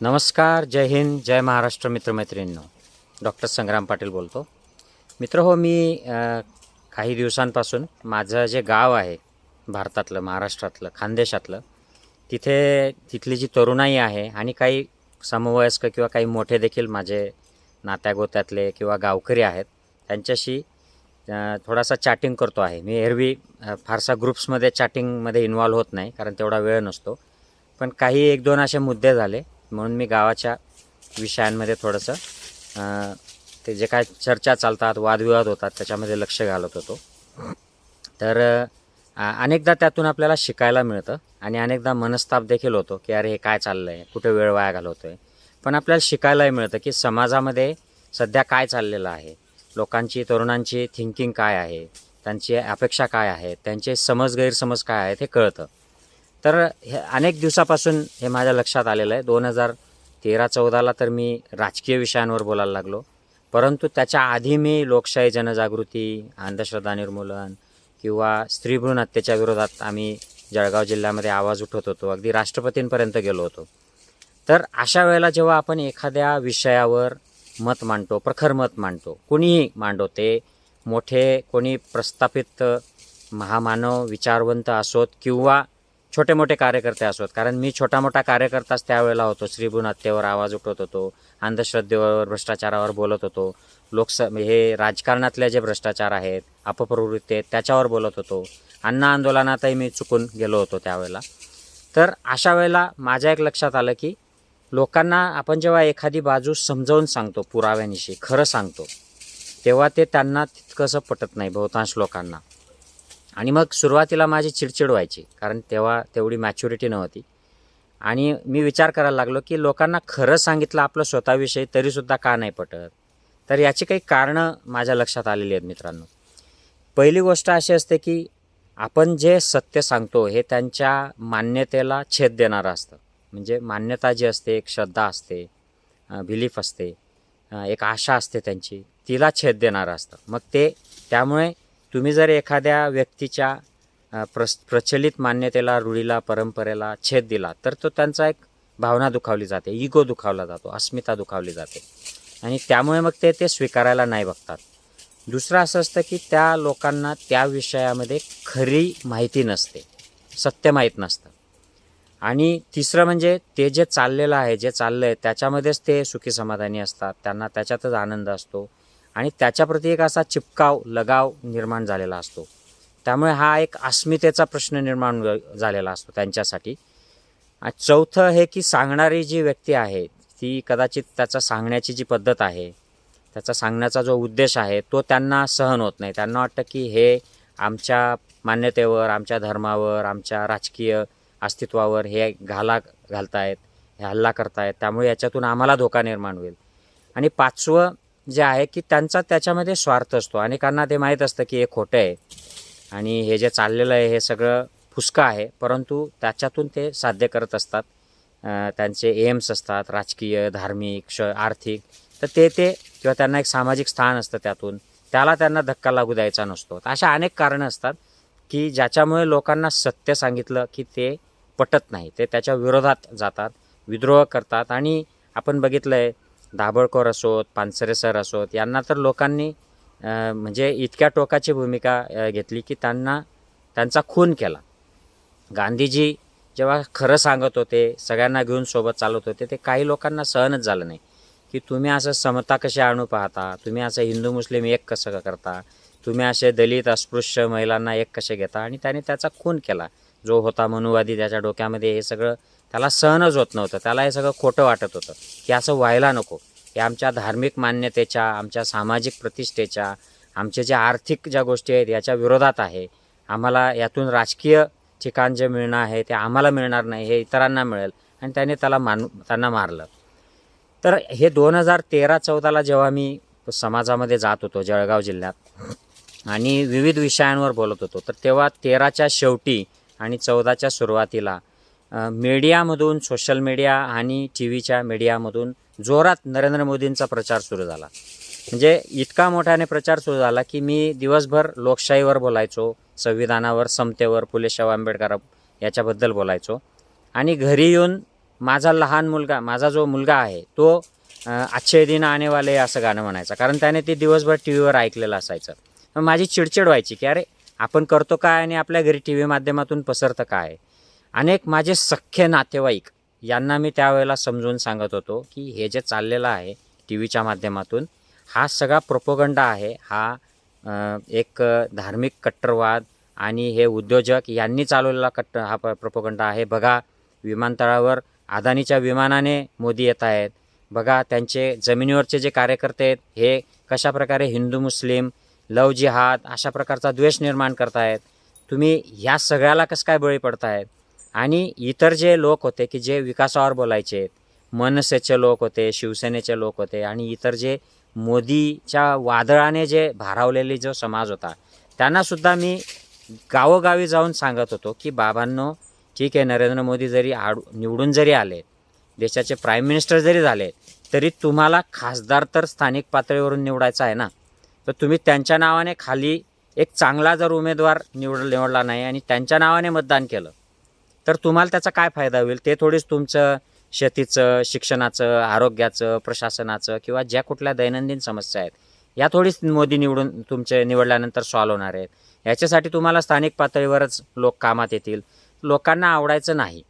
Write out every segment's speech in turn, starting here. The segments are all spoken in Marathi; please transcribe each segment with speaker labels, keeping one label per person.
Speaker 1: नमस्कार जय हिंद जय महाराष्ट्र मित्रमैत्रिणींनो. डॉक्टर संग्राम पाटील बोलतो. मित्र हो मी अ, काही दिवसांपासून माझं जे गाव आहे भारतातलं महाराष्ट्रातलं खानदेशातलं तिथे तिथली जी तरुणाई आहे आणि काही समवयस्क किंवा काही मोठे देखील माझे नात्यागोत्यातले किंवा गावकरी आहेत त्यांच्याशी अ, थोडासा चॅटिंग करतो आहे. मी एरवी अ, फारसा ग्रुप्समध्ये चॅटिंगमध्ये इन्वॉल्व्ह होत नाही कारण तेवढा वेळ नसतो. पण काही एक दोन असे मुद्दे झाले म्हणून मी गावाच्या विषयांमध्ये थोडंसं ते जे काय चर्चा चालतात वादविवाद होतात त्याच्यामध्ये लक्ष घालत होतो. तर अनेकदा त्यातून आपल्याला शिकायला मिळतं आणि अनेकदा मनस्ताप देखील होतो की अरे हे काय चाललं आहे कुठे वेळ वाया घालवतो आहे पण आपल्याला शिकायलाही मिळतं की समाजामध्ये सध्या काय चाललेलं आहे? लोकांची तरुणांची थिंकिंग काय आहे? त्यांची अपेक्षा काय आहे? त्यांचे समज गैरसमज काय आहेत हे कळतं. तर हे अनेक दिवसापासून हे माझ्या लक्षात आलेलं आहे. दोन हजार तेरा चौदाला तर मी राजकीय विषयांवर बोलायला लागलो. परंतु त्याच्या आधी मी लोकशाही जनजागृती अंधश्रद्धा निर्मूलन किंवा स्त्रीभ्रूण हत्येच्या विरोधात आम्ही जळगाव जिल्ह्यामध्ये आवाज उठवत होतो. अगदी राष्ट्रपतींपर्यंत गेलो होतो. तर अशा वेळेला जेव्हा आपण एखाद्या विषयावर मत मांडतो प्रखर मत मांडतो कोणीही मांडो ते मोठे कोणी प्रस्थापित महामानव विचारवंत असोत किंवा छोटे मोठे कार्यकर्ते असोत. कारण मी छोटा मोठा कार्यकर्ताच त्यावेळेला होतो. श्रीभून हत्येवर आवाज उठवत होतो. अंधश्रद्धेवर भ्रष्टाचारावर बोलत होतो. लोकस हे राजकारणातले जे भ्रष्टाचार आहेत अपप्रवृत्ती आहेत त्याच्यावर बोलत होतो. अन्न आंदोलनातही मी चुकून गेलो होतो त्यावेळेला. तर अशा वेळेला माझ्या एक लक्षात आलं की लोकांना आपण जेव्हा एखादी बाजू समजावून सांगतो पुराव्यानिशी खरं सांगतो तेव्हा ते त्यांना तितकंसं पटत नाही बहुतांश लोकांना. आणि मग सुरुवातीला माझी चिडचिड व्हायची कारण तेव्हा तेवढी मॅच्युरिटी नव्हती. आणि मी विचार करायला लागलो की लोकांना खरं सांगितलं आपलं स्वतःविषयी तरीसुद्धा का नाही पटत? तर याची काही कारणं माझ्या लक्षात आलेली आहेत मित्रांनो. पहिली गोष्ट अशी असते की आपण जे सत्य सांगतो हे त्यांच्या मान्यतेला छेद देणारं असतं. म्हणजे मान्यता जी असते एक श्रद्धा असते बिलीफ असते एक आशा असते त्यांची तिला छेद देणारं असतं. मग ते त्यामुळे तुम्ही जर एखाद्या व्यक्तीच्या प्रस प्रचलित मान्यतेला रूढीला परंपरेला छेद दिला तर तो त्यांचा एक भावना दुखावली जाते इगो दुखावला जातो अस्मिता दुखावली जाते. आणि त्यामुळे मग ते ते स्वीकारायला नाही बघतात. दुसरं असं असतं की त्या लोकांना त्या विषयामध्ये खरी माहिती नसते सत्य माहीत नसतं. आणि तिसरं म्हणजे ते जे चाललेलं आहे जे चाललं आहे त्याच्यामध्येच ते सुखी समाधानी असतात त्यांना त्याच्यातच आनंद असतो. आणि त्याच्याप्रती एक असा चिपकाव लगाव निर्माण झालेला असतो. त्यामुळे हा एक अस्मितेचा प्रश्न निर्माण झालेला असतो त्यांच्यासाठी. चौथं हे की सांगणारी जी व्यक्ती आहे ती कदाचित त्याचा सांगण्याची जी पद्धत आहे त्याचा सांगण्याचा जो उद्देश आहे तो त्यांना सहन होत नाही. त्यांना वाटतं की हे आमच्या मान्यतेवर आमच्या धर्मावर आमच्या राजकीय अस्तित्वावर हे घाला घालतायत हे हल्ला करतायत. त्यामुळे याच्यातून आम्हाला धोका निर्माण होईल. आणि पाचवं जे आहे की त्यांचा त्याच्यामध्ये स्वार्थ असतो. अनेकांना ते माहीत असतं की हे खोटं आहे आणि हे जे चाललेलं आहे हे सगळं फुसकं आहे. परंतु त्याच्यातून ते साध्य करत असतात. त्यांचे एम्स असतात राजकीय धार्मिक श आर्थिक. तर ते ते किंवा त्यांना एक सामाजिक स्थान असतं त्यातून. त्याला त्यांना धक्का लागू द्यायचा नसतो. अशा अनेक कारणं असतात की ज्याच्यामुळे लोकांना सत्य सांगितलं की ते पटत नाही. ते त्याच्या विरोधात जातात विद्रोह करतात. आणि आपण बघितलं आहे दाभोळकर असोत पानसरे सर असोत यांना तर लोकांनी म्हणजे इतक्या टोकाची भूमिका घेतली की त्यांना त्यांचा खून केला. गांधीजी जेव्हा खरं सांगत होते सगळ्यांना घेऊन सोबत चालत होते ते काही लोकांना सहनच झालं नाही. की तुम्ही असं समता कशी आणू पाहता? तुम्ही असं हिंदू मुस्लिम एक कसं करता? तुम्ही असे दलित अस्पृश्य महिलांना एक कसे घेता? आणि त्याने त्याचा खून केला. जो होता मनुवादी त्याच्या डोक्यामध्ये हे सगळं त्याला सहनच होत नव्हतं. त्याला हे सगळं खोटं वाटत होतं. की असं व्हायला नको. हे आमच्या धार्मिक मान्यतेच्या आमच्या सामाजिक प्रतिष्ठेच्या आमचे जे आर्थिक ज्या गोष्टी आहेत याच्या विरोधात आहे. आम्हाला यातून राजकीय ठिकाण जे मिळणं आहे ते आम्हाला मिळणार नाही हे इतरांना मिळेल. आणि त्याने त्याला मान त्यांना मारलं. तर हे दोन हजार तेरा चौदाला जेव्हा मी समाजामध्ये जात होतो जळगाव जिल्ह्यात आणि विविध विषयांवर बोलत होतो तर तेव्हा तेराच्या शेवटी आणि चौदाच्या सुरुवातीला मीडियामधून सोशल मीडिया आणि टी व्हीच्या मीडियामधून जोरात नरेंद्र मोदींचा प्रचार सुरू झाला. म्हणजे इतका मोठ्याने प्रचार सुरू झाला की मी दिवसभर लोकशाहीवर बोलायचो संविधानावर समतेवर फुलेशाह आंबेडकर याच्याबद्दल बोलायचो. आणि घरी येऊन माझा लहान मुलगा माझा जो मुलगा आहे तो अच्छे दिन आनेवाले असं गाणं म्हणायचं. कारण त्याने ते दिवसभर टी व्हीवर ऐकलेलं असायचं. मग माझी चिडचिड व्हायची की अरे आपण करतो काय आणि आपल्या घरी टी व्ही माध्यमातून पसरतं काय? अनेक माझे सख्खे नातेवाईक यांना मी त्यावेळेला समजून सांगत होतो की हे जे चाललेलं आहे टी व्हीच्या माध्यमातून हा सगळा प्रोपोगंडा आहे हा एक धार्मिक कट्टरवाद आणि हे उद्योजक यांनी चालवलेला कट्ट हा प्रोपोगंडा आहे. बघा विमानतळावर अदानीच्या विमानाने मोदी येत आहेत. बघा त्यांचे जमिनीवरचे जे कार्यकर्ते आहेत हे कशाप्रकारे हिंदू मुस्लिम लव जिहाद अशा प्रकारचा द्वेष निर्माण करतायत. तुम्ही ह्या सगळ्याला कसं काय बळी पडतायत? आणि इतर जे लोक होते की जे विकासावर बोलायचे मनसेचे लोक होते शिवसेनेचे लोक होते आणि इतर जे मोदीच्या वादळाने जे भारावलेले जो समाज होता त्यांनासुद्धा मी गावोगावी जाऊन सांगत होतो की बाबांनो ठीक आहे नरेंद्र मोदी जरी आड निवडून जरी आले देशाचे प्राईम मिनिस्टर जरी झाले तरी तुम्हाला खासदार तर स्थानिक पातळीवरून निवडायचा आहे ना? तर तुम्ही त्यांच्या नावाने खाली एक चांगला जर उमेदवार निवड निवडला नाही आणि त्यांच्या नावाने मतदान केलं तर तुम्हाला त्याचा काय फायदा होईल? ते थोडीच तुमचं शेतीचं शिक्षणाचं आरोग्याचं प्रशासनाचं किंवा ज्या कुठल्या दैनंदिन समस्या आहेत या थोडीच मोदी निवडून तुमचे निवडल्यानंतर सॉल्व होणार आहेत. याच्यासाठी तुम्हाला स्थानिक पातळीवरच लोक कामात येतील. लोकांना आवडायचं नाही.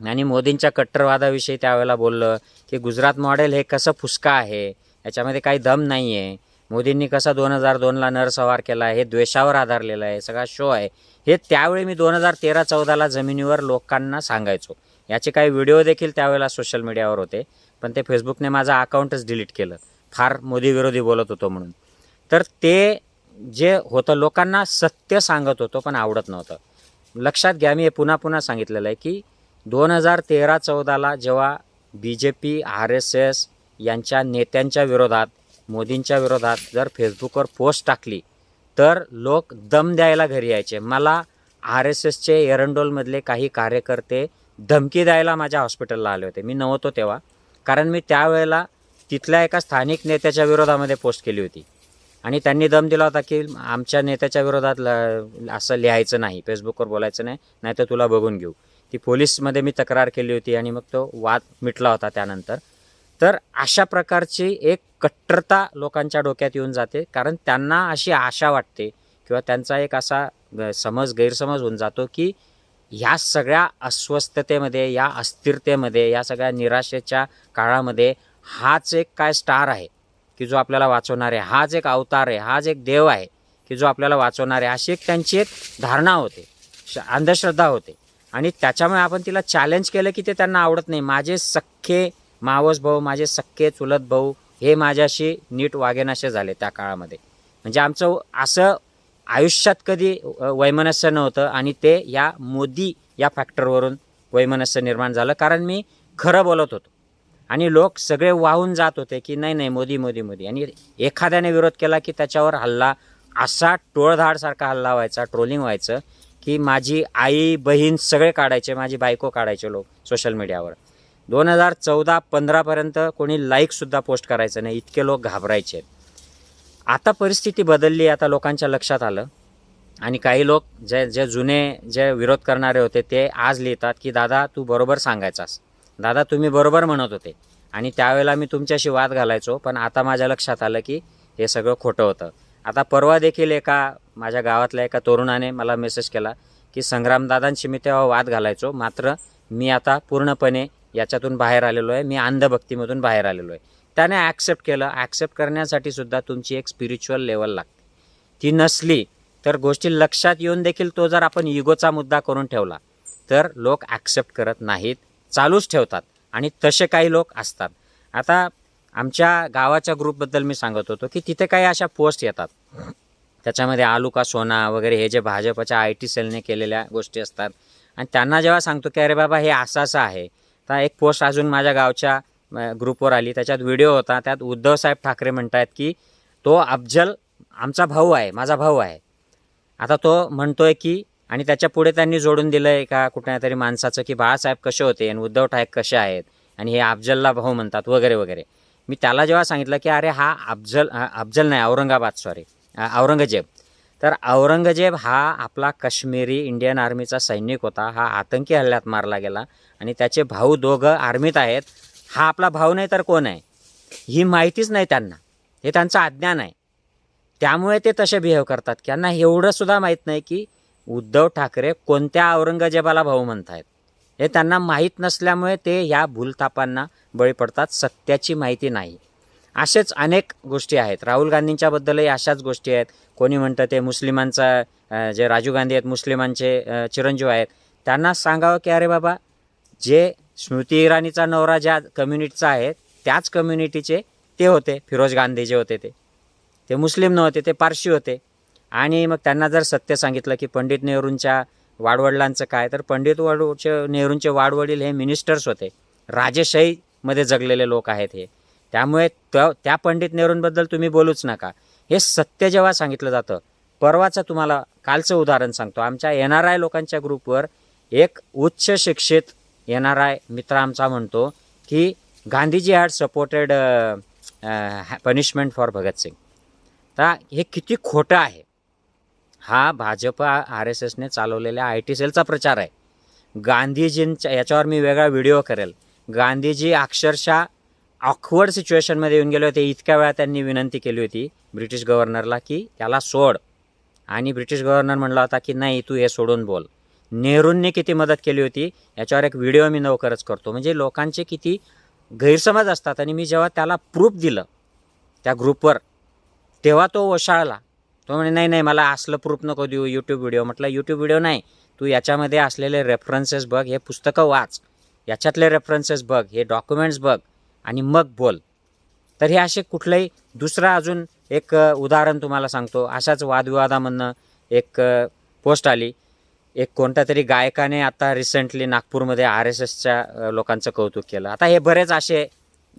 Speaker 1: आणि मोदींच्या कट्टरवादाविषयी त्यावेळेला बोललं की गुजरात मॉडेल हे कसं फुसका आहे? याच्यामध्ये काही दम नाही आहे मोदींनी कसा दोन हजार दोनला नरसंहार केला आहे? हे द्वेषावर आधारलेलं आहे. सगळा शो आहे. हे त्यावेळी मी दोन हजार तेरा चौदाला जमिनीवर लोकांना सांगायचो. याचे काही व्हिडिओ देखील त्यावेळेला सोशल मीडियावर होते पण ते फेसबुकने माझं अकाउंटच डिलीट केलं. फार मोदीविरोधी बोलत होतो म्हणून. तर ते जे होतं लोकांना सत्य सांगत होतो पण आवडत नव्हतं. लक्षात घ्या मी हे पुन्हा पुन्हा सांगितलेलं आहे की दोन हजार तेरा चौदाला जेव्हा B J P R S S यांच्या नेत्यांच्या विरोधात मोदींच्या विरोधात जर फेसबुकवर पोस्ट टाकली तर लोक दम द्यायला घरी यायचे. मला आर एस एसचे एरंडोलमधले काही कार्यकर्ते धमकी द्यायला माझ्या हॉस्पिटलला आले होते. मी नव्हतो तेव्हा. कारण मी त्यावेळेला तिथल्या एका स्थानिक नेत्याच्या विरोधामध्ये पोस्ट केली होती. आणि त्यांनी दम दिला होता की आमच्या नेत्याच्या विरोधात ल असं लिहायचं नाही. फेसबुकवर बोलायचं नाही. नाहीतर तुला बघून घेऊ. ती पोलीसमध्ये मी तक्रार केली होती आणि मग तो वाद मिटला होता त्यानंतर. तर अशा प्रकारची एक कट्टरता लोकांच्या डोक्यात येऊन जाते कारण त्यांना अशी आशा वाटते किंवा त्यांचा एक असा ग- समज गैरसमज होऊन जातो की ह्या सगळ्या अस्वस्थतेमध्ये या अस्थिरतेमध्ये या सगळ्या निराशेच्या काळामध्ये हाच एक काय स्टार आहे की जो आपल्याला वाचवणार आहे? हाच एक अवतार आहे हाच एक देव आहे की जो आपल्याला वाचवणार आहे? अशी एक त्यांची एक धारणा होते श- अंधश्रद्धा होते. आणि त्याच्यामुळे आपण तिला चॅलेंज केलं की ते त्यांना आवडत नाही. माझे सख्खे मावस भाऊ माझे सख्खे चुलत भाऊ हे माझ्याशी नीट वागेनासे झाले त्या काळामध्ये. म्हणजे आमचं असं आयुष्यात कधी वैमनस्य नव्हतं आणि ते या मोदी या फॅक्टरवरून वैमनस्य निर्माण झालं कारण मी खरं बोलत होतो. आणि लोक सगळे वाहून जात होते की नाही नाही मोदी मोदी मोदी. आणि एखाद्याने विरोध केला की त्याच्यावर हल्ला असा टोळधाडसारखा हल्ला व्हायचा ट्रोलिंग व्हायचं की माझी आई बहीण सगळे काढायचे माझी बायको काढायचे लोक सोशल मीडियावर दोन हजार चौदा पंधरापर्यंत कोणी लाईकसुद्धा पोस्ट करायचं नाही. इतके लोक घाबरायचे. आता परिस्थिती बदलली आता लोकांच्या लक्षात आलं. आणि काही लोक जे जे जुने जे विरोध करणारे होते ते आज लिहितात की दादा तू बरोबर सांगायचास. दादा तुम्ही बरोबर म्हणत होते. आणि त्यावेळेला मी तुमच्याशी वाद घालायचो पण आता माझ्या लक्षात आलं की हे सगळं खोटं होतं. आता परवा देखील एका माझ्या गावातल्या एका तरुणाने मला मेसेज केला की संग्रामदादांशी मी तेव्हा वाद घालायचो. मात्र मी आता पूर्णपणे याच्यातून बाहेर आलेलो आहे. मी अंधभक्तीमधून बाहेर आलेलो आहे. त्याने ॲक्सेप्ट केलं. ॲक्सेप्ट करण्यासाठी सुद्धा तुमची एक स्पिरिच्युअल लेवल लागते. ती नसली तर गोष्टी लक्षात येऊन देखील तो जर आपण इगोचा मुद्दा करून ठेवला तर लोक ॲक्सेप्ट करत नाहीत. चालूच ठेवतात आणि तसे काही लोक असतात. आता आमच्या गावाच्या ग्रुपबद्दल मी सांगत होतो की तिथे काही अशा पोस्ट येतात. त्याच्यामध्ये आलू का सोना वगैरे हे जे भाजपच्या आय टी सेलने केलेल्या गोष्टी असतात. आणि त्यांना जेव्हा सांगतो की अरे बाबा हे असं असं आहे तर एक पोस्ट अजून माझ्या गावच्या ग्रुपवर आली. त्याच्यात व्हिडिओ होता. त्यात उद्धवसाहेब ठाकरे म्हणतायत की तो अफजल आमचा भाऊ आहे माझा भाऊ आहे. आता तो म्हणतोय की आणि त्याच्या पुढे त्यांनी जोडून दिलं आहे का कुठल्या तरी माणसाचं की बाळासाहेब कसे होते आणि उद्धव ठाकरे कसे आहेत आणि हे अफजलला भाऊ म्हणतात वगैरे वगैरे. मी त्याला जेव्हा सांगितलं की अरे हा अफजल अफजल नाही औरंगाबाद सॉरी औरंगजेब. तर औरंगजेब हा आपला काश्मीरी इंडियन आर्मीचा सैनिक होता. हा आतंकी हल्ल्यात मारला गेला आणि त्याचे भाऊ दोघं आर्मीत आहेत. हा आपला भाऊ नाही तर कोण आहे? ही माहितीच नाही त्यांना. हे त्यांचं अज्ञान आहे. त्यामुळे ते तसे बिहेव करतात. त्यांना एवढंसुद्धा माहीत नाही की उद्धव ठाकरे कोणत्या औरंगजेबाला भाऊ म्हणत आहेत हे त्यांना माहीत नसल्यामुळे ते ह्या भूलथापांना बळी पडतात. सत्याची माहिती नाही. असेच अनेक गोष्टी आहेत. राहुल गांधींच्याबद्दलही अशाच गोष्टी आहेत. कोणी म्हणतं ते मुस्लिमांचा जे राजीव गांधी आहेत मुस्लिमांचे चिरंजीव आहेत. त्यांना सांगावं की अरे बाबा जे स्मृती इराणीचा नवरा ज्या कम्युनिटीचा आहे त्याच कम्युनिटीचे ते होते. फिरोज गांधी जे होते ते. ते मुस्लिम नव्हते ते पारशी होते. आणि मग त्यांना जर सत्य सांगितलं की पंडित नेहरूंच्या वाडवडिलांचं काय तर पंडित वाडूचे नेहरूंचे वाडवडील हे मिनिस्टर्स होते. राजेशाहीमध्ये जगलेले लोक आहेत हे. त्यामुळे त्या त्या पंडित नेहरूंबद्दल तुम्ही बोलूच नका. हे सत्य जेव्हा सांगितलं जातं परवाचं तुम्हाला कालचं उदाहरण सांगतो. आमच्या एन आर आय लोकांच्या ग्रुपवर एक उच्च शिक्षित एन आर आय मित्र आमचा म्हणतो की Gandhiji had supported punishment for Bhagat Singh तर हे किती खोटं आहे. हा भाजप आर एस एसने चालवलेल्या आय टी सेलचा प्रचार आहे. गांधीजींच्या याच्यावर मी वेगळा व्हिडिओ करेल. गांधीजी अक्षरशः ऑकवर्ड सिच्युएशनमध्ये येऊन गेले होते. इतक्या वेळा त्यांनी विनंती केली होती ब्रिटिश गव्हर्नरला की त्याला सोड. आणि ब्रिटिश गव्हर्नर म्हणला होता की नाही तू हे सोडून बोल. नेहरूंनी किती मदत केली होती याच्यावर एक व्हिडिओ मी लवकरच करतो. म्हणजे लोकांचे किती गैरसमज असतात आणि मी जेव्हा त्याला प्रूफ दिलं त्या ग्रुपवर तेव्हा तो ओशाळला. तो म्हणे नाही नाही मला असलं प्रूफ नको देऊ यूट्यूब व्हिडिओ म्हटलं यूट्यूब व्हिडिओ नाही. तू याच्यामध्ये असलेले रेफरन्सेस बघ हे पुस्तकं वाच. याच्यातले रेफरन्सेस बघ हे डॉक्युमेंट्स बघ. आणि मग बोल. तर हे असे कुठलंही दुसरं अजून एक उदाहरण तुम्हाला सांगतो. अशाच वादविवादामधनं एक पोस्ट आली. एक कोणत्या तरी गायकाने आता रिसेंटली नागपूरमध्ये आर एस एसच्या लोकांचं कौतुक केलं. आता हे बरेच असे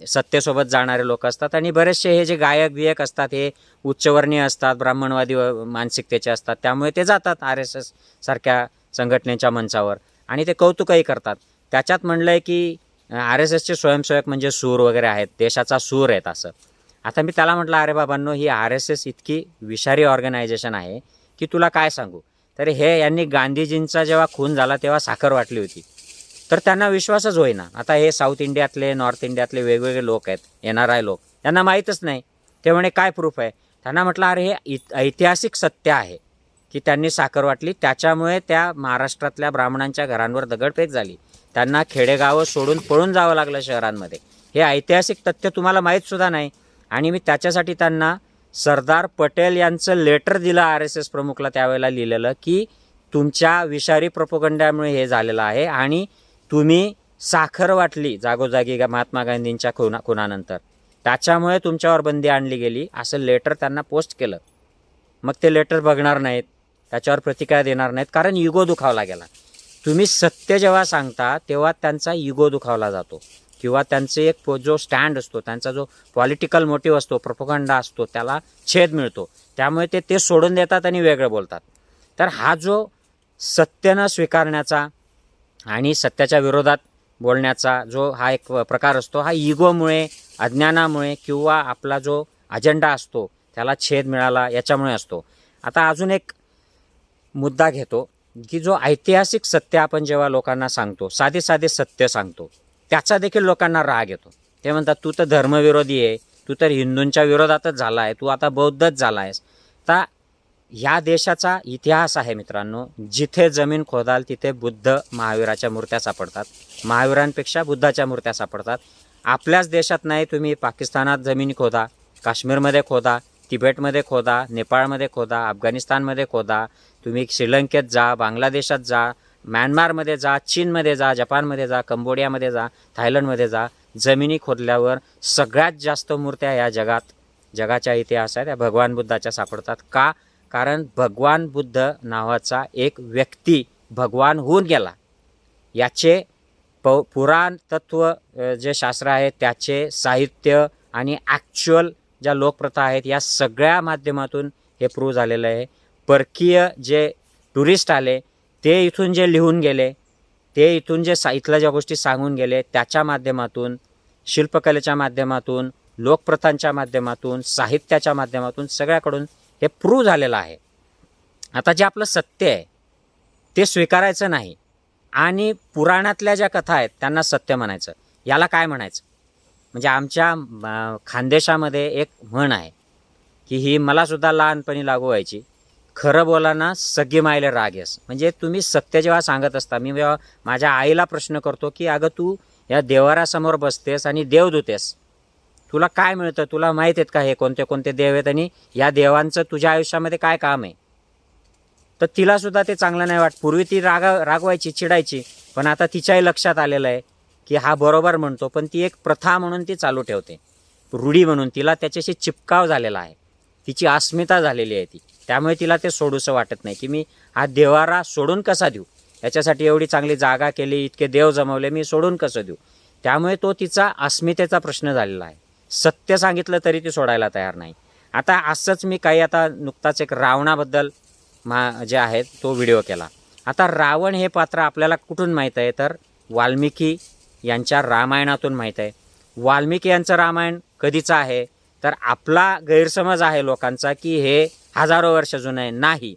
Speaker 1: सत्तेसोबत जाणारे लोक असतात आणि बरेचसे हे जे गायक बियक असतात हे उच्चवर्णीय असतात ब्राह्मणवादी व- मानसिकतेचे असतात. त्यामुळे ते जातात आर एस एस सारख्या संघटनेच्या मंचावर आणि ते कौतुकही करतात. त्याच्यात म्हणलं आहे की आर एस एसचे स्वयंसेवक म्हणजे सूर वगैरे आहेत देशाचा सूर आहेत असं. आता मी त्याला म्हटलं अरे बाबांनो ही आर एस एस इतकी विषारी ऑर्गनायझेशन आहे की तुला काय सांगू? तर हे यांनी गांधीजींचा जेव्हा खून झाला तेव्हा साखर वाटली होती. तर त्यांना विश्वासच होईना. आता हे साऊथ इंडियातले नॉर्थ इंडियातले वेगवेगळे लोक आहेत एन आर आय लोक. त्यांना माहीतच नाही. ते म्हणे काय प्रूफ आहे? त्यांना म्हटलं अरे हे इत- ऐतिहासिक सत्य आहे की त्यांनी साखर वाटली. त्याच्यामुळे त्या महाराष्ट्रातल्या ब्राह्मणांच्या घरांवर दगडफेक झाली. त्यांना खेडेगावं सोडून पळून जावं लागलं शहरांमध्ये. हे ऐतिहासिक तथ्य तुम्हाला माहीतसुद्धा नाही. आणि मी त्याच्यासाठी त्यांना सरदार पटेल यांचं लेटर दिलं आर एस एस प्रमुखला त्यावेळेला लिहिलेलं की तुमच्या विषारी प्रपोगंड्यामुळे हे झालेलं आहे आणि तुम्ही साखर वाटली जागोजागी महात्मा गांधींच्या खुना खुनानंतर त्याच्यामुळे तुमच्यावर बंदी आणली गेली. असं लेटर त्यांना पोस्ट केलं. मग ते लेटर बघणार नाहीत. त्याच्यावर प्रतिक्रिया देणार नाहीत. कारण युगो दुखावला गेला. तुम्ही सत्य जेव्हा सांगता तेव्हा त्यांचा इगो दुखावला जातो. किंवा त्यांचे एक जो स्टँड असतो त्यांचा जो पॉलिटिकल मोटिव्ह असतो प्रपोगंडा असतो त्याला छेद मिळतो. त्यामुळे ते ते सोडून देतात आणि वेगळं बोलतात. तर हा जो सत्य न स्वीकारण्याचा आणि सत्याच्या विरोधात बोलण्याचा जो हा एक प्रकार असतो हा इगोमुळे अज्ञानामुळे किंवा आपला जो अजेंडा असतो त्याला छेद मिळाला याच्यामुळे असतो. आता अजून एक मुद्दा घेतो. की जो ऐतिहासिक सत्य आपण जेव्हा लोकांना सांगतो साधे साधे सत्य सांगतो त्याचा देखील लोकांना राग येतो. ते म्हणतात तू तर धर्मविरोधी आहे तू तर हिंदूंच्या विरोधातच झाला आहे तू आता बौद्धच झाला आहेस तर ह्या देशाचा इतिहास आहे मित्रांनो जिथे जमीन खोदाल तिथे बुद्ध महावीराच्या मूर्त्या सापडतात. महावीरांपेक्षा बुद्धाच्या मूर्त्या सापडतात. आपल्याच देशात नाही तुम्ही पाकिस्तानात जमीन खोदा काश्मीरमध्ये खोदा तिबेटमध्ये खोदा नेपाळमध्ये खोदा अफगाणिस्तानमध्ये खोदा तुम्ही श्रीलंकेत जा बांगलादेशात जा म्यानमारमध्ये जा चीनमध्ये जा जपानमध्ये जा कंबोडियामध्ये जा थायलंडमध्ये जा जमिनी खोदल्यावर सगळ्यात जास्त मूर्त्या या जगात जगाच्या इतिहासात या भगवान बुद्धाच्या सापडतात का? कारण भगवान बुद्ध नावाचा एक व्यक्ती भगवान होऊन गेला. याचे प पुराण तत्व जे शास्त्र आहे त्याचे साहित्य आणि ॲक्च्युअल ज्या लोकप्रथा आहेत या सगळ्या माध्यमातून हे प्रूव्ह झालेलं आहे. परकीय जे टुरिस्ट आले ते इथून जे लिहून गेले ते इथून जे सा ज्या गोष्टी सांगून गेले त्याच्या माध्यमातून शिल्पकलेच्या माध्यमातून लोकप्रथांच्या माध्यमातून साहित्याच्या माध्यमातून सगळ्याकडून हे प्रूव्ह झालेलं आहे. आता जे आपलं सत्य आहे ते स्वीकारायचं नाही आणि पुराणातल्या ज्या कथा आहेत त्यांना सत्य म्हणायचं. याला काय म्हणायचं? म्हणजे आमच्या खानदेशामध्ये एक म्हण आहे की ही मलासुद्धा लहानपणी लागू व्हायची. खरं बोला ना सगळी मायला राग येस. म्हणजे तुम्ही सत्य जेव्हा सांगत असता मी जेव्हा माझ्या आईला प्रश्न करतो की अगं तू या देवारासमोर बसतेस आणि देव धुतेस. तुला काय मिळतं? तुला माहीत आहेत का हे कोणते कोणते देव आहेत आणि या देवांचं तुझ्या आयुष्यामध्ये काय काम आहे? तर तिलासुद्धा ते चांगलं नाही वाट पूर्वी ती रागा रागवायची चिडायची. पण आता तिच्याही लक्षात आलेलं आहे की हा बरोबर म्हणतो पण ती एक प्रथा म्हणून ती चालू ठेवते. रूढी म्हणून. तिला त्याच्याशी चिपकाव झालेला आहे. तिची अस्मिता झालेली आहे ती. त्यामुळे तिला ते सोडूसं वाटत नाही की मी हा देवारा सोडून कसा देऊ? याच्यासाठी एवढी चांगली जागा केली इतके देव जमवले मी सोडून कसं देऊ? त्यामुळे तो तिचा अस्मितेचा प्रश्न झालेला आहे. सत्य सांगितलं तरी ती सोडायला तयार नाही. आता असंच मी काही आता नुकताच एक रावणाबद्दल मा जे आहे तो व्हिडिओ केला. आता रावण हे पात्र आपल्याला कुठून माहीत आहे? तर वाल्मिकी यांच्या रामायणातून माहीत आहे. वाल्मिकी यांचं रामायण कधीचं आहे? तर आपला गैरसमज आहे लोकांचा की हे हजारो वर्ष जुनं आहे नाही.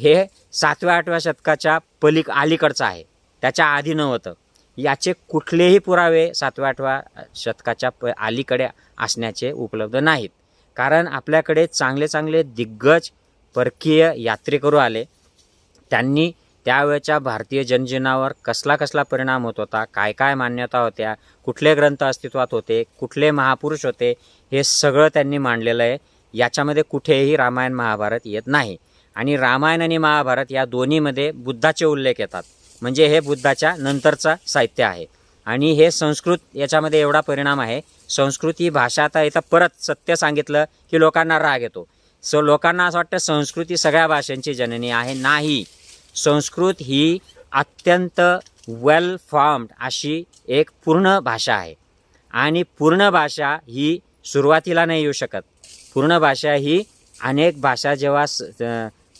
Speaker 1: हे सातव्या आठव्या शतकाच्या पलीक अलीकडचं आहे. त्याच्या आधी नव्हतं याचे कुठलेही पुरावे सातव्या आठव्या शतकाच्या प अलीकडे असण्याचे उपलब्ध नाहीत. कारण आपल्याकडे चांगले चांगले दिग्गज परकीय यात्रेकरू आले. त्यांनी त्यावेळच्या भारतीय जनजीवनावर कसला कसला परिणाम होत होता काय काय मान्यता होत्या कुठले ग्रंथ अस्तित्वात होते कुठले महापुरुष होते हे सगळं त्यांनी मांडलेलं आहे. याच्यामध्ये कुठेही रामायण महाभारत येत नाही. आणि रामायण आणि महाभारत या दोन्हीमध्ये बुद्धाचे उल्लेख येतात. म्हणजे हे बुद्धाच्या नंतरचा साहित्य आहे. आणि हे संस्कृत याच्यामध्ये एवढा परिणाम आहे. संस्कृत ही भाषा आता इथं परत सत्य सांगितलं की लोकांना राग येतो. सो लोकांना असं वाटतं संस्कृती सगळ्या भाषांची जननी आहे. नाही. संस्कृत ही अत्यंत वेल फॉर्म्ड अशी एक पूर्ण भाषा आहे. आणि पूर्ण भाषा ही सुरुवातीला नाही येऊ शकत. पूर्ण भाषा ही अनेक भाषा जेव्हा स-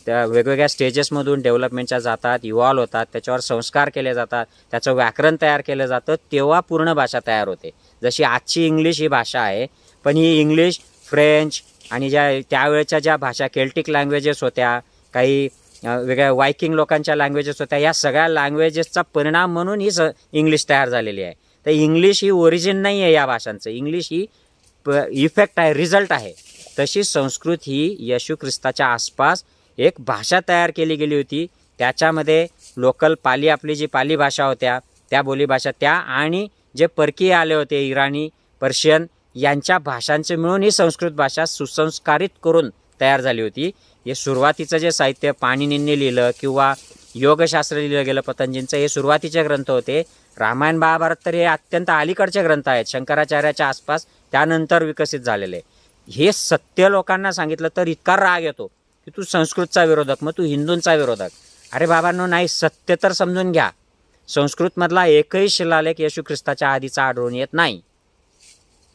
Speaker 1: त्या वेगवेगळ्या स्टेजेसमधून डेव्हलपमेंटच्या जातात इव्हॉल्व होतात त्याच्यावर संस्कार केले जातात त्याचं व्याकरण तयार केलं जातं तेव्हा पूर्ण भाषा तयार होते. जशी आजची इंग्लिश ही भाषा आहे पण ही इंग्लिश फ्रेंच आणि ज्या त्यावेळच्या ज्या भाषा केल्टिक लँग्वेजेस होत्या काही वेगळ्या वायकिंग लोकांच्या लँग्वेजेस होत्या या सगळ्या लँग्वेजेसचा परिणाम म्हणून ही स इंग्लिश तयार झालेली आहे. तर इंग्लिश ही ओरिजिन नाही आहे या भाषांचं. इंग्लिश ही प इफेक्ट आहे रिझल्ट आहे. तशी संस्कृत ही येशू ख्रिस्ताच्या आसपास एक भाषा तयार केली गेली होती. त्याच्यामध्ये लोकल पाली आपली जी पाली भाषा होत्या त्या बोलीभाषा त्या आणि जे परकीय आले होते इराणी पर्शियन यांच्या भाषांचे मिळून ही संस्कृत भाषा सुसंस्कारित करून तयार झाली होती. हे सुरुवातीचं जे साहित्य पाणिनींनी लिहिलं किंवा योगशास्त्र लिहिलं गेलं पतंजलींचं हे सुरुवातीचे ग्रंथ होते. रामायण महाभारत तर हे अत्यंत अलीकडचे ग्रंथ आहेत. शंकराचार्याच्या आसपास त्यानंतर विकसित झालेले. हे सत्य लोकांना सांगितलं तर इतका राग येतो की तू संस्कृतचा विरोधक मग तू हिंदूंचा विरोधक. अरे बाबांनो नाही सत्य तर समजून घ्या. संस्कृतमधला एकही शिलालेख येशू ख्रिस्ताच्या आधीचा आढळून येत नाही.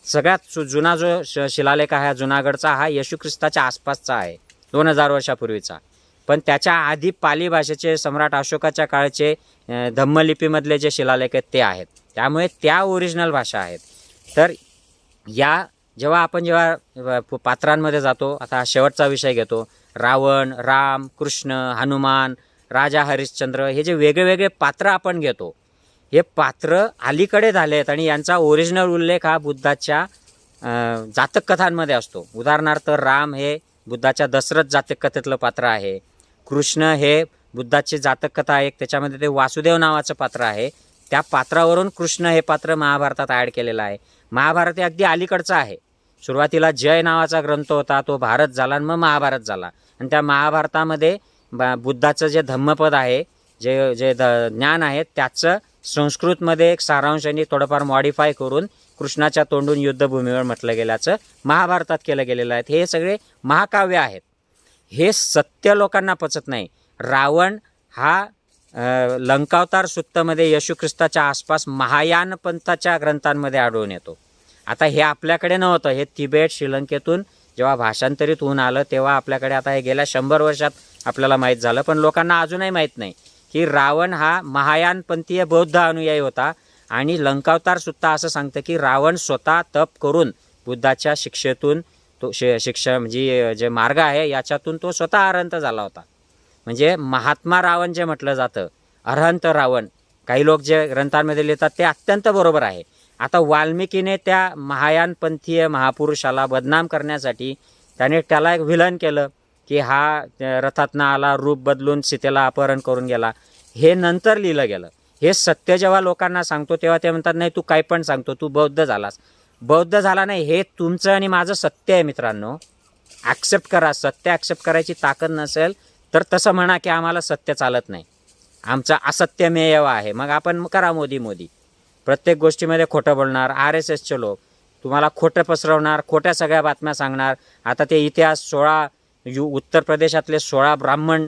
Speaker 1: सगळ्यात सु- जुना जो श शिलालेख आहे जुनागडचा हा येशू ख्रिस्ताच्या आसपासचा आहे दोन हजार वर्षापूर्वीचा. पण त्याच्या आधी पाली भाषेचे सम्राट अशोकाच्या काळचे धम्मलिपीमधले जे शिलालेख आहेत ते आहेत. त्यामुळे त्या ओरिजिनल भाषा आहेत. तर या जेव्हा आपण जेव्हा प- पात्रांमध्ये जातो आता हा शेवटचा विषय घेतो. रावण राम कृष्ण हनुमान राजा हरिश्चंद्र हे जे वेगळेवेगळे पात्र आपण घेतो हे पात्र अलीकडे झाले आहेत आणि यांचा ओरिजिनल उल्लेख हा बुद्धाच्या जातक कथांमध्ये असतो. उदाहरणार्थ राम हे बुद्धाच्या दशरथ जातक कथेतलं पात्र आहे. कृष्ण हे बुद्धाची जातक कथा आहे त्याच्यामध्ये ते वासुदेव नावाचं पात्र आहे. त्या पात्रावरून कृष्ण हे पात्र महाभारतात ॲड केलेलं आहे. महाभारत हे अगदी अलीकडचं आहे. सुरुवातीला जय नावाचा ग्रंथ होता तो भारत झाला आणि मग महाभारत झाला. आणि त्या महाभारतामध्ये ब- बुद्धाचं जे धम्मपद आहे जे जे द ज्ञान आहे त्याचं संस्कृतमध्ये एक सारांशाने थोडंफार मॉडिफाय करून कृष्णाच्या तोंडून युद्धभूमीवर म्हटलं गेल्याचं महाभारतात केलं गेलेलं आहे. हे सगळे महाकाव्य आहेत. हे सत्य लोकांना पचत नाही. रावण हा लंकावतार सुत्तमध्ये येशू ख्रिस्ताच्या आसपास महायान पंथाच्या ग्रंथांमध्ये आढळून येतो. आता हे आपल्याकडे नव्हतं. हे तिबेट श्रीलंकेतून जेव्हा भाषांतरित होऊन आलं तेव्हा आपल्याकडे आता हे गेल्या शंभर वर्षात आपल्याला माहीत झालं. पण लोकांना अजूनही माहीत नाही की रावण हा महायानपंथीय बौद्ध अनुयायी होता आणि लंकावतारसुद्धा असं सांगतं की रावण स्वतः तप करून बुद्धाच्या शिक्षेतून तो शि शिक्षा म्हणजे जे मार्ग आहे याच्यातून तो स्वतः अरहंत झाला होता. म्हणजे महात्मा रावण जे म्हटलं जातं अरहंत रावण काही लोक जे ग्रंथांमध्ये लिहितात ते अत्यंत बरोबर आहे. आता वाल्मिकीने त्या महायानपंथीय महापुरुषाला बदनाम करण्यासाठी त्याने त्याला एक विलन केलं की हा रथातनं आला रूप बदलून सीतेला अपहरण करून गेला. हे नंतर लिहिलं गेलं. हे सत्य जेव्हा लोकांना सांगतो तेव्हा ते म्हणतात नाही तू काही पण सांगतो तू बौद्ध झालास. बौद्ध झाला नाही हे तुमचं आणि माझं सत्य आहे मित्रांनो. ॲक्सेप्ट करा सत्य ॲक्सेप्ट करायची ताकद नसेल तर तसं म्हणा की आम्हाला सत्य चालत नाही. आमचं असत्यमेव आहे. मग आपण करा मोदी मोदी. प्रत्येक गोष्टीमध्ये खोटं बोलणार आर एस एसचे लोक. तुम्हाला खोटं पसरवणार खोट्या सगळ्या बातम्या सांगणार. आता ते इतिहास सोळा यू उत्तर प्रदेशातले सोळा ब्राह्मण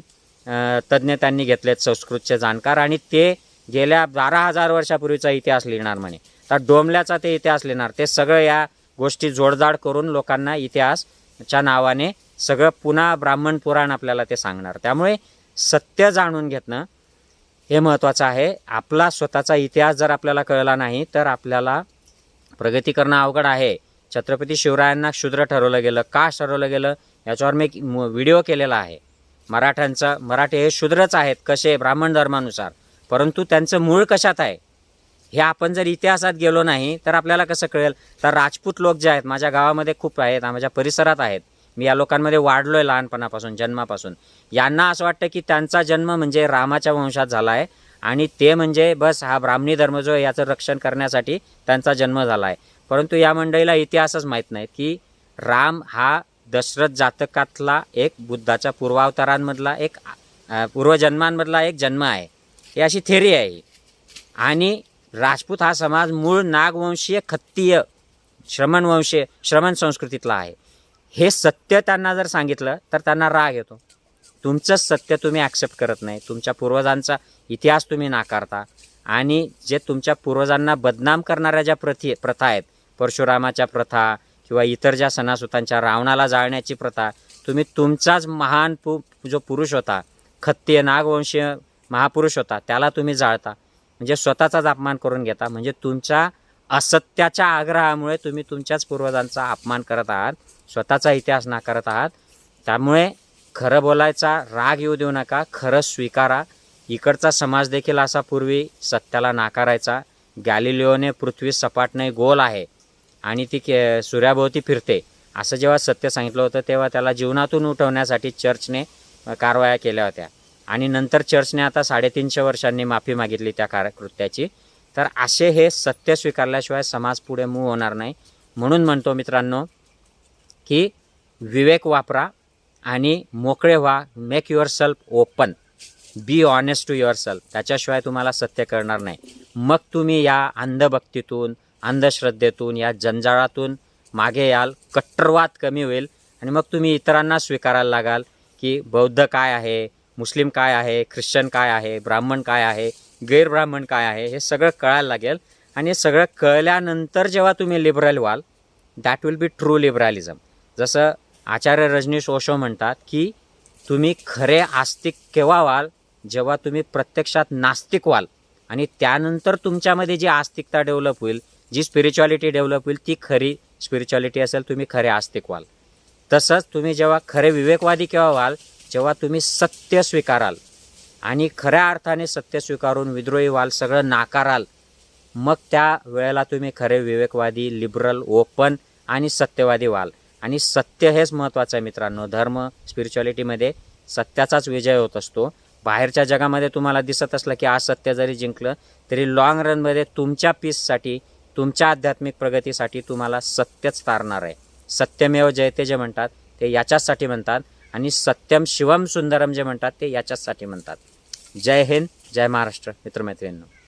Speaker 1: तज्ज्ञ त्यांनी घेतलेत संस्कृतचे जाणकार आणि ते गेल्या बारा हजार वर्षापूर्वीचा इतिहास लिहिणार म्हणे. तर डोंबल्याचा ते इतिहास लिहिणार. ते सगळं या गोष्टी जोडजाड करून लोकांना इतिहासच्या नावाने सगळं पुन्हा ब्राह्मण पुराण आपल्याला ते सांगणार. त्यामुळे सत्य जाणून घेतणं हे महत्त्वाचं आहे. आपला स्वतःचा इतिहास जर आपल्याला कळला नाही तर आपल्याला प्रगती करणं अवघड आहे. छत्रपती शिवरायांना शूद्र ठरवलं गेलं. का ठरवलं गेलं? याच्यावर मी एक म- व्हिडिओ केलेला आहे. मराठ्यांचं मराठी हे शूद्रच आहेत कसे? ब्राह्मण धर्मानुसार. परंतु त्यांचं मूळ कशात आहे? हे आपण जर इतिहासात गेलो नाही तर आपल्याला कसं कळेल? तर राजपूत लोक जे आहेत माझ्या गावामध्ये खूप आहेत माझ्या परिसरात आहेत. मी या लोकांमध्ये वाढलो आहे लहानपणापासून जन्मापासून. यांना असं वाटतं की त्यांचा जन्म म्हणजे रामाच्या वंशात झाला आहे आणि ते म्हणजे बस हा ब्राह्मणी धर्म जो आहे याचं रक्षण करण्यासाठी त्यांचा जन्म झाला आहे परंतु या मंडळीला इतिहासच माहीत नाही की राम हा दशरथ जातकातला एक बुद्धाच्या पूर्वावतारांमधला एक पूर्वजन्मांमधला एक जन्म आहे. ही अशी थेरी आहे. आणि राजपूत हा समाज मूळ नागवंशीय खत्तीय श्रमणवंशीय श्रमण संस्कृतीतला आहे. हे सत्य त्यांना जर सांगितलं तर त्यांना राग येतो. तुमचंच सत्य तुम्ही ॲक्सेप्ट करत नाही. तुमच्या पूर्वजांचा इतिहास तुम्ही नाकारता. आणि जे तुमच्या पूर्वजांना बदनाम करणाऱ्या ज्या प्रथी प्रथा आहेत परशुरामाच्या प्रथा किंवा इतर ज्या सणासुतांच्या रावणाला जाळण्याची प्रथा तुम्ही तुमचाच महान पु जो पुरुष होता खत्तीय नागवंशीय महापुरुष होता त्याला तुम्ही जाळता. म्हणजे स्वतःचाच अपमान करून घेता. म्हणजे तुमच्या असत्याच्या आग्रहामुळे तुम्ही तुमच्याच पूर्वजांचा अपमान करत आहात. स्वतःचा इतिहास नाकारत आहात. त्यामुळे खरं बोलायचा राग येऊ देऊ नका खरं स्वीकारा. इकडचा समाज देखील असा पूर्वी सत्याला नाकारायचा. गॅलिलिओने पृथ्वी सपाट नाही गोल आहे आणि ती के सूर्याभोवती फिरते. असं जेव्हा सत्य सांगितलं होतं तेव्हा त्याला जीवनातून उठवण्यासाठी चर्चने कारवाया केल्या होत्या. आणि नंतर चर्चने आता साडेतीनशे वर्षांनी माफी मागितली त्या कार कृत्याची तर असे हे सत्य स्वीकारल्याशिवाय समाज पुढे मूव होणार नाही. म्हणून म्हणतो मित्रांनो की विवेक वापरा आणि मोकळे व्हा make yourself open be honest to yourself त्याच्याशिवाय तुम्हाला सत्य करणार नाही. मग तुम्ही या अंधभक्तीतून अंधश्रद्धेतून या जंजाळातून मागे याल. कट्टरवाद कमी होईल. आणि मग तुम्ही इतरांना स्वीकारायला लागाल की बौद्ध काय आहे मुस्लिम काय आहे ख्रिश्चन काय आहे ब्राह्मण काय आहे गैरब्राह्मण काय आहे हे सगळं कळायला लागेल. आणि हे सगळं कळल्यानंतर जेव्हा तुम्ही लिबरल व्हाल that will be true liberalism जसं आचार्य रजनीश ओशो म्हणतात की तुम्ही खरे आस्तिक केव्हा व्हाल? जेव्हा तुम्ही प्रत्यक्षात नास्तिक व्हाल. आणि त्यानंतर तुमच्यामध्ये जी आस्तिकता डेव्हलप होईल जी स्पिरिच्युअलिटी डेव्हलप होईल ती खरी स्पिरिच्युअलिटी असेल तुम्ही खरे आस्तिक व्हाल. तसंच तुम्ही जेव्हा खरे विवेकवादी केव्हा व्हाल? जेव्हा तुम्ही सत्य स्वीकाराल. आणि खऱ्या अर्थाने सत्य स्वीकारून विद्रोही व्हाल सगळं नाकाराल. मग त्या वेळेला तुम्ही खरे विवेकवादी लिबरल ओपन आणि सत्यवादी व्हाल. आणि सत्य हेच महत्त्वाचं आहे मित्रांनो. धर्म स्पिरिच्युअलिटीमध्ये सत्याचाच विजय होत असतो. बाहेरच्या जगामध्ये तुम्हाला दिसत असलं की आज सत्य जरी जिंकलं तरी लाँग रनमध्ये तुमच्या पीससाठी तुमच्या आध्यात्मिक प्रगतीसाठी तुम्हाला सत्यच तारणार आहे. सत्यमेव जयते जे म्हणतात ते याच्याचसाठी म्हणतात आणि सत्यम शिवम सुंदरम जे म्हणतात ते याच्याचसाठी म्हणतात. जय हिंद जय महाराष्ट्र मित्रमैत्रिणींनो.